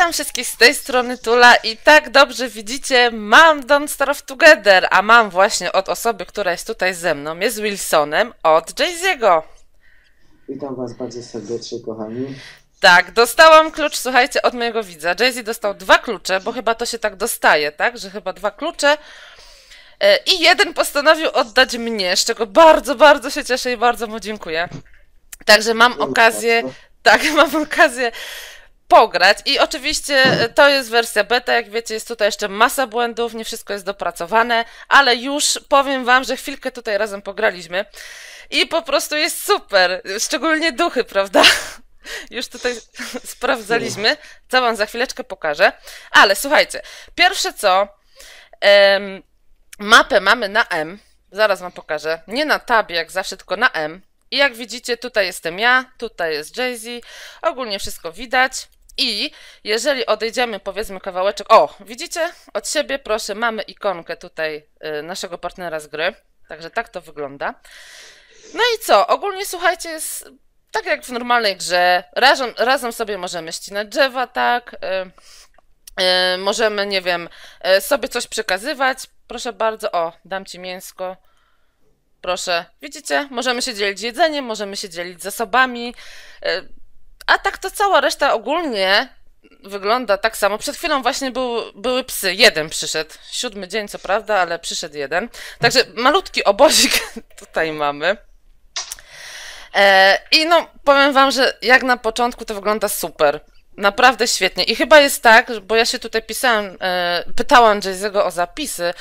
Witam wszystkich z tej strony Tula i tak dobrze widzicie, mam Don't Starve Together, a mam właśnie od osoby, która jest tutaj ze mną, jest Wilsonem od Jayziego. Witam Was bardzo serdecznie, kochani. Tak, dostałam klucz, słuchajcie, od mojego widza. Jayzy dostał dwa klucze, bo chyba to się tak dostaje, tak? Że chyba dwa klucze. E, I jeden postanowił oddać mnie, z czego bardzo, bardzo się cieszę i bardzo mu dziękuję. Także mam okazję, tak, mam okazję pograć. I oczywiście e, to jest wersja beta, jak wiecie, jest tutaj jeszcze masa błędów, nie wszystko jest dopracowane, ale już powiem wam, że chwilkę tutaj razem pograliśmy i po prostu jest super, szczególnie duchy, prawda? Już tutaj sprawdzaliśmy, co wam za chwileczkę pokażę. Ale słuchajcie, pierwsze co, em, mapę mamy na M, zaraz wam pokażę, nie na tabie jak zawsze, tylko na M. I jak widzicie, tutaj jestem ja, tutaj jest Jay-Z, ogólnie wszystko widać. I jeżeli odejdziemy, powiedzmy, kawałeczek. O, widzicie? Od siebie, proszę, mamy ikonkę tutaj y, naszego partnera z gry. Także tak to wygląda. No i co? Ogólnie słuchajcie, jest tak jak w normalnej grze. Razem, razem sobie możemy ścinać drzewa, tak. Y, y, możemy, nie wiem, sobie coś przekazywać. Proszę bardzo. O, dam ci mięsko. Proszę. Widzicie? Możemy się dzielić jedzeniem, możemy się dzielić zasobami. A tak to cała reszta ogólnie wygląda tak samo. Przed chwilą właśnie był, były psy. Jeden przyszedł. Siódmy dzień, co prawda, ale przyszedł jeden. Także malutki obozik tutaj mamy. E, I no, powiem wam, że jak na początku to wygląda super. Naprawdę świetnie. I chyba jest tak, bo ja się tutaj pisałem, e, pytałam Jay'ego o zapisy,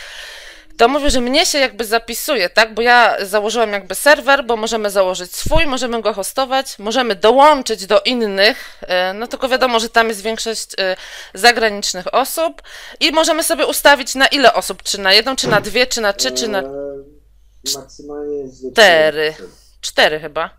to mówię, że mnie się jakby zapisuje, tak? Bo ja założyłam jakby serwer, bo możemy założyć swój, możemy go hostować, możemy dołączyć do innych, e, no tylko wiadomo, że tam jest większość e, zagranicznych osób i możemy sobie ustawić na ile osób, czy na jedną, czy na dwie, czy na trzy, czy na Eee, maksymalnie Cztery. cztery chyba.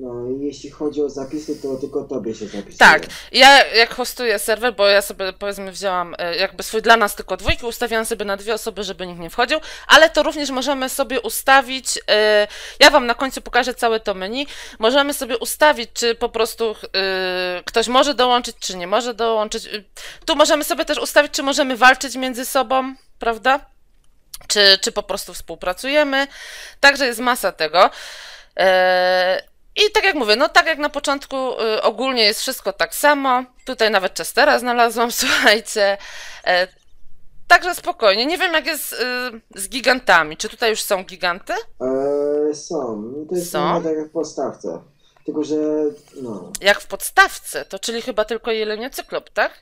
No i jeśli chodzi o zapisy, to tylko tobie się zapisuje. Tak, ja jak hostuję serwer, bo ja sobie powiedzmy wzięłam e, jakby swój dla nas tylko dwójki, ustawiałam sobie na dwie osoby, żeby nikt nie wchodził, ale to również możemy sobie ustawić, e, ja wam na końcu pokażę całe to menu, możemy sobie ustawić, czy po prostu e, ktoś może dołączyć, czy nie może dołączyć. Tu możemy sobie też ustawić, czy możemy walczyć między sobą, prawda? Czy, czy po prostu współpracujemy. Także jest masa tego. E, i tak jak mówię, no tak jak na początku y, ogólnie jest wszystko tak samo. Tutaj nawet Chestera znalazłam, słuchajcie. E, także spokojnie. Nie wiem jak jest y, z gigantami. Czy tutaj już są giganty? Eee, są. To jest Są? są? tak jak w podstawce. Tylko, że no. Jak w podstawce, to czyli chyba tylko jelenia cyklop, tak?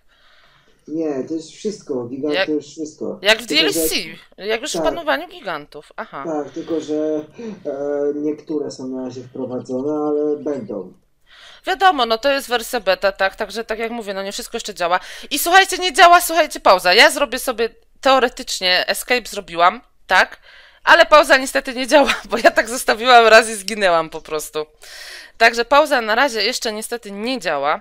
Nie, to jest wszystko. Gigant Jak- to już wszystko. Jak w Tylko, DLC, że- jak już w tak. panowaniu gigantów. Aha. Tak, tylko że e, niektóre są na razie wprowadzone, ale będą. Wiadomo, no to jest wersja beta, tak, także tak jak mówię, no nie wszystko jeszcze działa. I słuchajcie, nie działa, słuchajcie, pauza. Ja zrobię sobie teoretycznie escape zrobiłam, tak? Ale pauza niestety nie działa, bo ja tak zostawiłam raz i zginęłam po prostu. Także pauza na razie jeszcze niestety nie działa,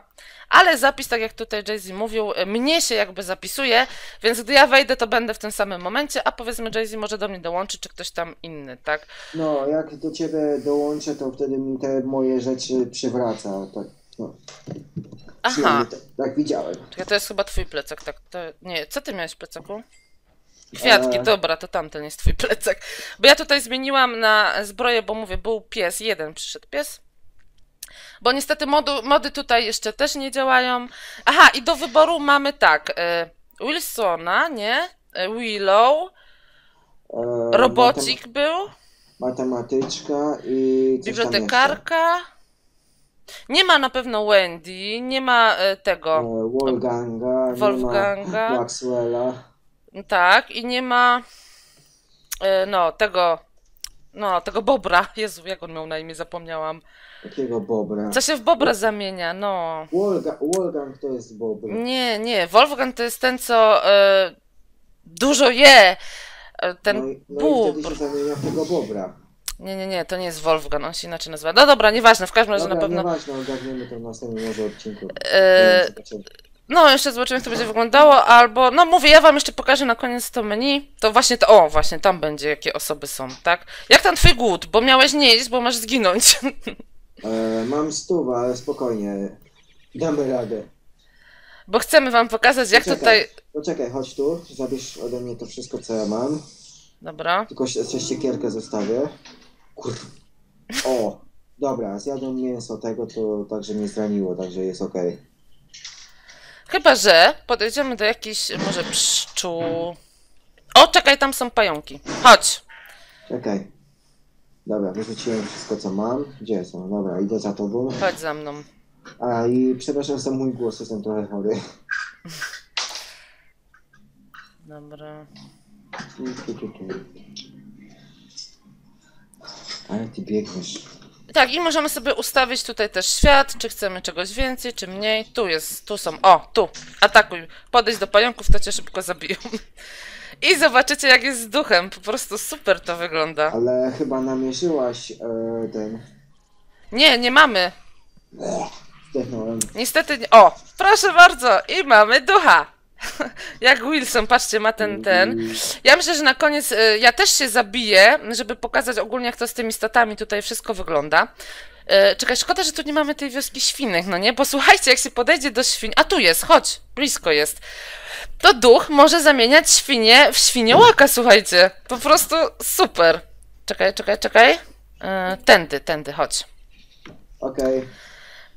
ale zapis, tak jak tutaj Jay-Z mówił, mnie się jakby zapisuje, więc gdy ja wejdę, to będę w tym samym momencie, a powiedzmy Jay-Z może do mnie dołączy, czy ktoś tam inny, tak? No, jak do ciebie dołączę, to wtedy mi te moje rzeczy przywraca. Tak, no. Aha, Tak, tak widziałem. czekaj, to jest chyba twój plecak, tak? To, nie, co ty miałeś w plecaku? Kwiatki, Eee. dobra, to tamten jest twój plecak. Bo ja tutaj zmieniłam na zbroję, bo mówię, był pies, jeden przyszedł pies. Bo niestety modu, mody tutaj jeszcze też nie działają. Aha, i do wyboru mamy tak, e, Wilsona, nie? E, Willow, E, Robocik był, Matem matematyczka i bibliotekarka. Nie ma na pewno Wendy, nie ma e, tego, E, Wolfganga, nie Wolfganga. ma Maxwella. Tak, i nie ma e, no, tego, no, tego Bobra. Jezu, jak on miał na imię, zapomniałam. Takiego Bobra. Co się w Bobra zamienia, no. Wolga, Wolfgang to jest Bobr. Nie, nie, Wolfgang to jest ten, co e, dużo je. E, ten no, no i wtedy się zamienia w tego Bobra. Nie, nie, nie, to nie jest Wolfgang, on się inaczej nazywa. No dobra, nieważne, w każdym razie Dobra, na pewno. nieważne, ogarniemy to w następnym może odcinku. Zobaczymy. No, jeszcze zobaczymy, jak to będzie wyglądało, albo, no mówię, ja wam jeszcze pokażę na koniec to menu, to właśnie to, o, właśnie tam będzie, jakie osoby są, tak? Jak tam twój głód, bo miałeś nie jeść, bo masz zginąć. E, mam stówę, ale spokojnie. Damy radę. bo chcemy wam pokazać, jak Poczekaj. tutaj... Poczekaj, chodź tu, zabierz ode mnie to wszystko, co ja mam. Dobra. Tylko jeszcze siekierkę zostawię. Kur... O, dobra, zjadłem mięso tego, to także mnie zraniło, także jest okej. Chyba, że podejdziemy do jakichś może pszczół. O, czekaj, tam są pająki. Chodź. Czekaj. Dobra, wyrzuciłem wszystko, co mam. Gdzie są? Dobra, idę za tobą. Chodź za mną. A i przepraszam za mój głos, jestem trochę chory. Dobra. Ale ty biegniesz. Tak, i możemy sobie ustawić tutaj też świat, czy chcemy czegoś więcej, czy mniej. Tu jest, tu są, o, tu, atakuj. Podejść do pająków, to cię szybko zabiją. I zobaczycie, jak jest z duchem, po prostu super to wygląda. Ale chyba namierzyłaś e, ten... Nie, nie mamy. Zdechnąłem. Niestety, nie. o, proszę bardzo, i mamy ducha. Jak Wilson, patrzcie, ma ten, ten. Ja myślę, że na koniec y, ja też się zabiję, żeby pokazać ogólnie, jak to z tymi statami tutaj wszystko wygląda. Y, Czekaj, szkoda, że tu nie mamy tej wioski świnek, no nie? Bo słuchajcie, jak się podejdzie do świń... A tu jest, chodź, blisko jest. To duch może zamieniać świnie w świniołaka, słuchajcie. Po prostu super. Czekaj, czekaj, czekaj. Y, Tędy, tędy, chodź. Okej.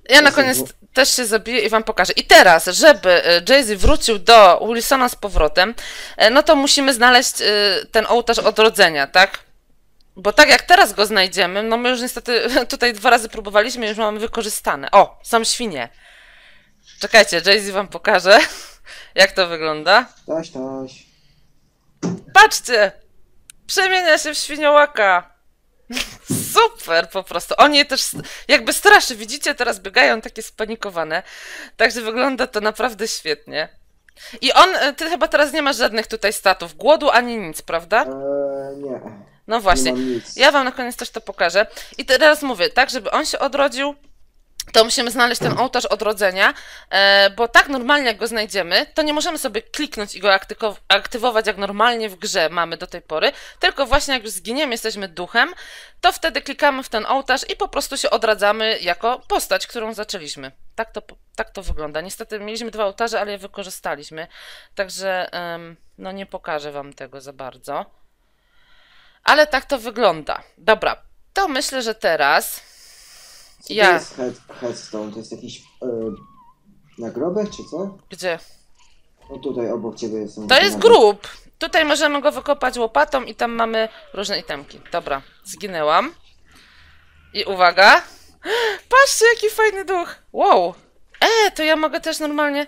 Ja na koniec też się zabiję i wam pokażę. I teraz, żeby e, Jay-Z wrócił do Wilsona z powrotem, e, no to musimy znaleźć e, ten ołtarz odrodzenia, tak? Bo tak jak teraz go znajdziemy, no my już niestety tutaj dwa razy próbowaliśmy i już mamy wykorzystane. O, są świnie. Czekajcie, Jay-Z wam pokaże, jak to wygląda. Taś, taś. Patrzcie! Przemienia się w świniołaka. Super po prostu. On je też jakby straszy. Widzicie, teraz biegają takie spanikowane. Także wygląda to naprawdę świetnie. I on, e, ty chyba teraz nie masz żadnych tutaj statów, głodu ani nic, prawda? Eee, nie. No właśnie. Ja wam na koniec też to pokażę. I teraz mówię, tak, żeby on się odrodził, to musimy znaleźć ten ołtarz odrodzenia, e, bo tak normalnie jak go znajdziemy, to nie możemy sobie kliknąć i go aktywować jak normalnie w grze mamy do tej pory, tylko właśnie jak już zginiemy, jesteśmy duchem, to wtedy klikamy w ten ołtarz i po prostu się odradzamy jako postać, którą zaczęliśmy. Tak to, tak to wygląda. Niestety mieliśmy dwa ołtarze, ale je wykorzystaliśmy, także no nie pokażę wam tego za bardzo. Ale tak to wygląda. Dobra, to myślę, że teraz Co Ja. to jest head, headstone? To jest jakiś e, nagrobek, czy co? Gdzie? No tutaj obok ciebie są. To jest grób. Tutaj możemy go wykopać łopatą i tam mamy różne itemki. Dobra, zginęłam. I uwaga. Patrzcie, jaki fajny duch. Wow. E, to ja mogę też normalnie...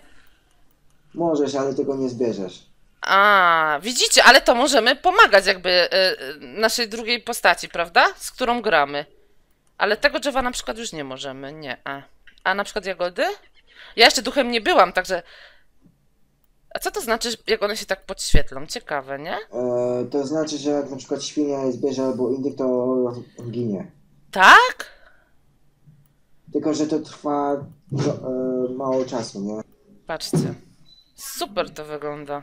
Możesz, ale tego nie zbierzesz. A, widzicie, ale to możemy pomagać jakby e, e, naszej drugiej postaci, prawda? Z którą gramy. Ale tego drzewa na przykład już nie możemy, nie. A, a na przykład jagody? Ja jeszcze duchem nie byłam, także... A co to znaczy, jak one się tak podświetlą? Ciekawe, nie? E, to znaczy, że jak na przykład świnia je zbierze albo indyk, to ginie. Tak? Tylko, że to trwa e, mało czasu, nie? Patrzcie. Super to wygląda.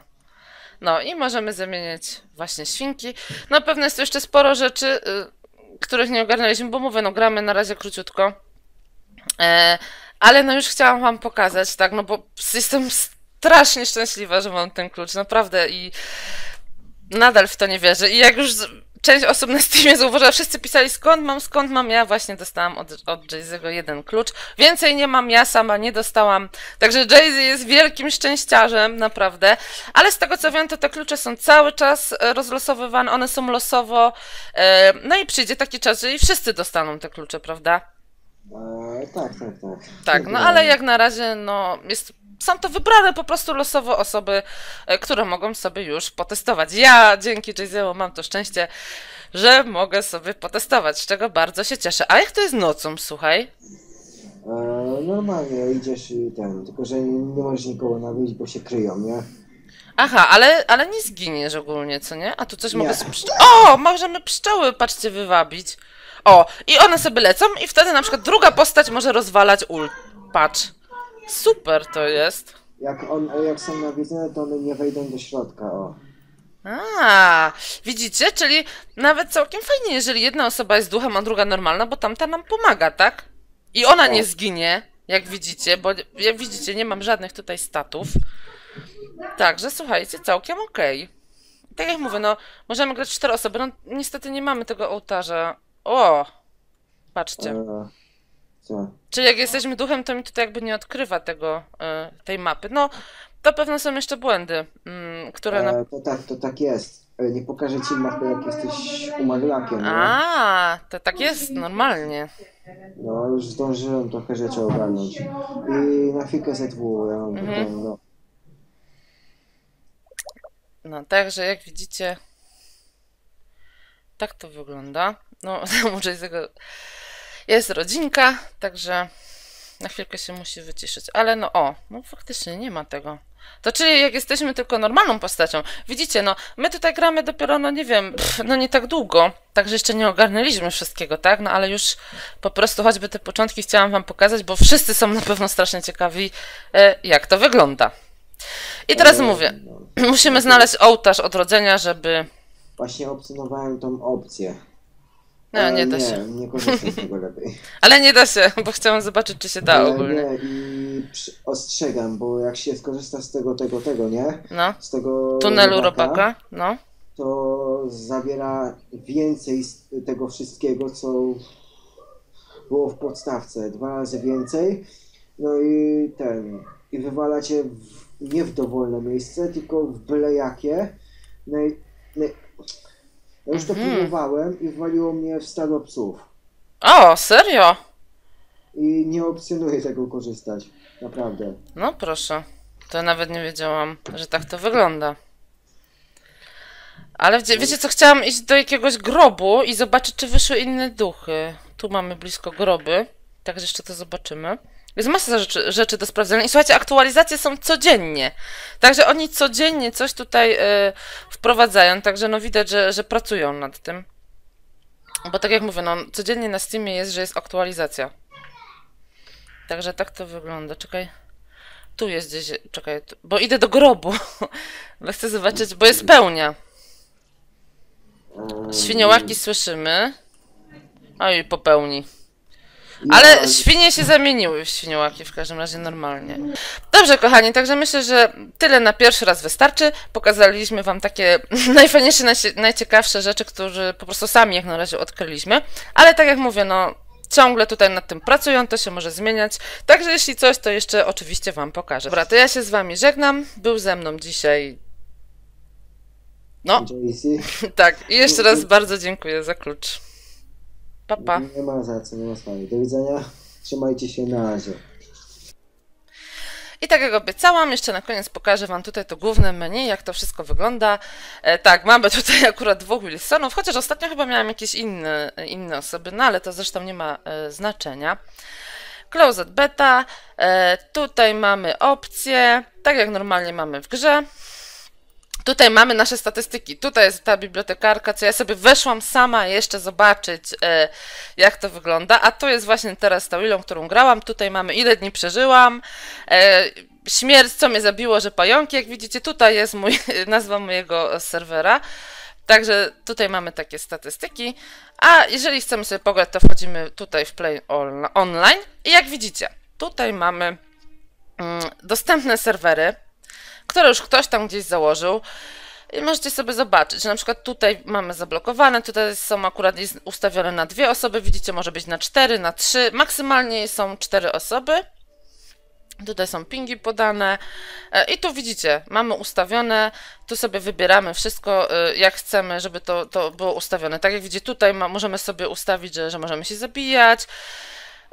No i możemy zamieniać właśnie świnki. No pewnie jest tu jeszcze sporo rzeczy, y, których nie ogarnęliśmy, bo mówię, no gramy na razie króciutko. E, ale no już chciałam wam pokazać, tak, no bo jestem strasznie szczęśliwa, że mam ten klucz, naprawdę i nadal w to nie wierzę. I jak już część osób na Steamie zauważyła, wszyscy pisali skąd mam, skąd mam, ja właśnie dostałam od, od Jay'ego jeden klucz. Więcej nie mam, ja sama nie dostałam. Także Jay-Z jest wielkim szczęściarzem, naprawdę. Ale z tego co wiem, to te klucze są cały czas e, rozlosowywane, one są losowo. E, No i przyjdzie taki czas, że i wszyscy dostaną te klucze, prawda? E, tak, tak, tak. Tak, no ale jak na razie, no jest. Są to wybrane po prostu losowo osoby, e, które mogą sobie już potestować. Ja dzięki Jayzemu mam to szczęście, że mogę sobie potestować, z czego bardzo się cieszę. A jak to jest nocą, słuchaj? E, normalnie idziesz i ten, tylko że nie, możesz nikogo nabić, bo się kryją, nie? Aha, ale, ale nie zginiesz ogólnie, co nie? A tu coś Nie. mogę z pszcz- O, możemy pszczoły, patrzcie, wywabić. O, i one sobie lecą i wtedy na przykład druga postać może rozwalać ul. Patrz. Super to jest. Jak, on, jak są nawiedzone, to one nie wejdą do środka, o. A, widzicie? Czyli nawet całkiem fajnie, jeżeli jedna osoba jest duchem, a druga normalna, bo tamta nam pomaga, tak? I ona nie Tak. zginie. jak widzicie, bo jak widzicie, nie mam żadnych tutaj statów. Także słuchajcie, całkiem okej. Tak jak mówię, no, możemy grać cztery osoby, no niestety nie mamy tego ołtarza. O! Patrzcie. E, co? Czyli jak jesteśmy duchem, to mi tutaj jakby nie odkrywa tego, e, tej mapy. No, to pewno są jeszcze błędy, mm, które na... E, to tak, to tak jest. E, Nie pokażę ci mapy, jak jesteś umarlakiem, nie? A, to tak jest, normalnie. No, już zdążyłem trochę rzeczy ogarnąć. I na chwilkę ZW, ja mam Mhm. no. No, także jak widzicie, tak to wygląda. No, muszę z tego... Jest rodzinka, także na chwilkę się musi wyciszyć. Ale no o, no faktycznie nie ma tego. To czyli jak jesteśmy tylko normalną postacią. Widzicie, no my tutaj gramy dopiero, no nie wiem, pff, no nie tak długo, także jeszcze nie ogarnęliśmy wszystkiego, tak? No ale już po prostu choćby te początki chciałam wam pokazać, bo wszyscy są na pewno strasznie ciekawi, e, jak to wygląda. I teraz E, mówię, no. musimy znaleźć ołtarz odrodzenia, żeby... Właśnie opcjonowałem tą opcję. No, nie da nie, się. Nie korzystam z tego lepiej. Ale nie da się, bo chciałam zobaczyć, czy się da Ale ogólnie. nie, i ostrzegam, bo jak się skorzysta z tego, tego, tego, nie? No, Z tego tunelu robaka, robaka, no. to zawiera więcej tego wszystkiego, co było w podstawce. Dwa razy więcej. No i ten. I wywala cię w, nie w dowolne miejsce, tylko w byle jakie. No i, no, i- ja już to Mhm. próbowałem i waliło mnie w stado psów. O, serio? I nie opcjonuję tego korzystać. Naprawdę. No proszę. To nawet nie wiedziałam, że tak to wygląda. Ale wie, wiecie co, chciałam iść do jakiegoś grobu i zobaczyć, czy wyszły inne duchy. Tu mamy blisko groby, także jeszcze to zobaczymy. Jest masa rzeczy, rzeczy do sprawdzenia. I słuchajcie, aktualizacje są codziennie. Także oni codziennie coś tutaj e, wprowadzają, także no widać, że, że pracują nad tym. Bo tak jak mówię, no codziennie na Steamie jest, że jest aktualizacja. Także tak to wygląda. Czekaj. Tu jest gdzieś. Czekaj, tu, bo idę do grobu. Bo chcę zobaczyć, bo jest pełnia. Świniołaki słyszymy. Oj, po pełni. i Ale ja- świnie się zamieniły w świniołaki, w każdym razie normalnie. Dobrze, kochani, także myślę, że tyle na pierwszy raz wystarczy. Pokazaliśmy Wam takie najfajniejsze, najcie- najciekawsze rzeczy, które po prostu sami jak na razie odkryliśmy. Ale tak jak mówię, no ciągle tutaj nad tym pracują, to się może zmieniać. Także jeśli coś, to jeszcze oczywiście Wam pokażę. Dobra, to ja się z Wami żegnam. Był ze mną dzisiaj. No, tak. I jeszcze raz bardzo dziękuję za klucz. Pa, pa. Nie ma za co, nie ma sprawy. Do widzenia. Trzymajcie się na razie. I tak jak obiecałam, jeszcze na koniec pokażę Wam tutaj to główne menu, jak to wszystko wygląda. E, tak, mamy tutaj akurat dwóch Wilsonów, chociaż ostatnio chyba miałam jakieś inne, inne osoby, no ale to zresztą nie ma e, znaczenia. Closed Beta, e, tutaj mamy opcje, tak jak normalnie mamy w grze. Tutaj mamy nasze statystyki. Tutaj jest ta bibliotekarka, co ja sobie weszłam sama jeszcze zobaczyć, e, jak to wygląda. A tu jest właśnie teraz ta Willą, którą grałam. Tutaj mamy ile dni przeżyłam. E, śmierć, co mnie zabiło, że pająki. Jak widzicie, tutaj jest mój, nazwa mojego serwera. Także tutaj mamy takie statystyki. A jeżeli chcemy sobie pograć, to wchodzimy tutaj w Play on- Online. I jak widzicie, tutaj mamy mm, dostępne serwery które już ktoś tam gdzieś założył. I możecie sobie zobaczyć, na przykład tutaj mamy zablokowane, tutaj są akurat ustawione na dwie osoby, widzicie, może być na cztery, na trzy, maksymalnie są cztery osoby. Tutaj są pingi podane E, i tu widzicie, mamy ustawione, tu sobie wybieramy wszystko e, jak chcemy, żeby to, to było ustawione. Tak jak widzicie, tutaj ma, możemy sobie ustawić, że, że możemy się zabijać.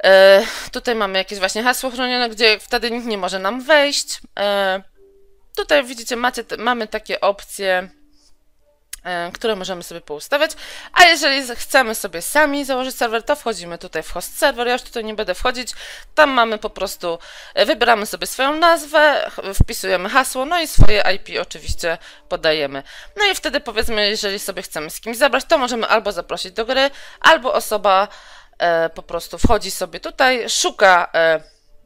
E, tutaj mamy jakieś właśnie hasło chronione, gdzie wtedy nikt nie może nam wejść. Tutaj widzicie, macie, mamy takie opcje, e, które możemy sobie poustawiać. A jeżeli chcemy sobie sami założyć serwer, to wchodzimy tutaj w host server. Ja już tutaj nie będę wchodzić. Tam mamy po prostu, e, wybieramy sobie swoją nazwę, wpisujemy hasło, no i swoje IP oczywiście podajemy. No i wtedy powiedzmy, jeżeli sobie chcemy z kimś zabrać, to możemy albo zaprosić do gry, albo osoba e, po prostu wchodzi sobie tutaj, szuka e,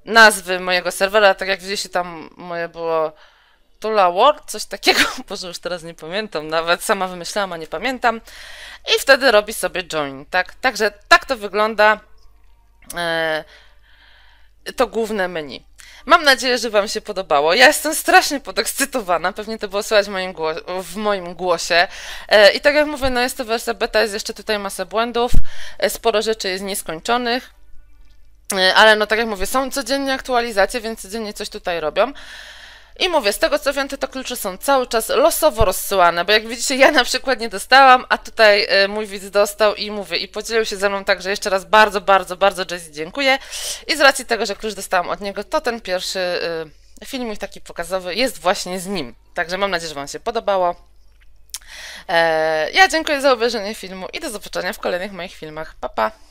nazwy mojego serwera, tak jak widzicie tam moje było Tula World, coś takiego, Boże, już teraz nie pamiętam, nawet sama wymyślałam, a nie pamiętam. I wtedy robi sobie join, tak? Także tak to wygląda. E, to główne menu. Mam nadzieję, że Wam się podobało. Ja jestem strasznie podekscytowana, pewnie to było słychać w moim, w moim głosie. E, I tak jak mówię, no jest to wersja beta, jest jeszcze tutaj masę błędów, e, sporo rzeczy jest nieskończonych. Ale no tak jak mówię, są codziennie aktualizacje, więc codziennie coś tutaj robią. I mówię, z tego co wiem, to klucze są cały czas losowo rozsyłane, bo jak widzicie, ja na przykład nie dostałam, a tutaj e, mój widz dostał i mówię, i podzielił się ze mną tak, że jeszcze raz bardzo, bardzo, bardzo Jesse dziękuję. I z racji tego, że klucz dostałam od niego, to ten pierwszy e, filmik taki pokazowy jest właśnie z nim. Także mam nadzieję, że Wam się podobało. E, ja dziękuję za obejrzenie filmu i do zobaczenia w kolejnych moich filmach. Pa, pa!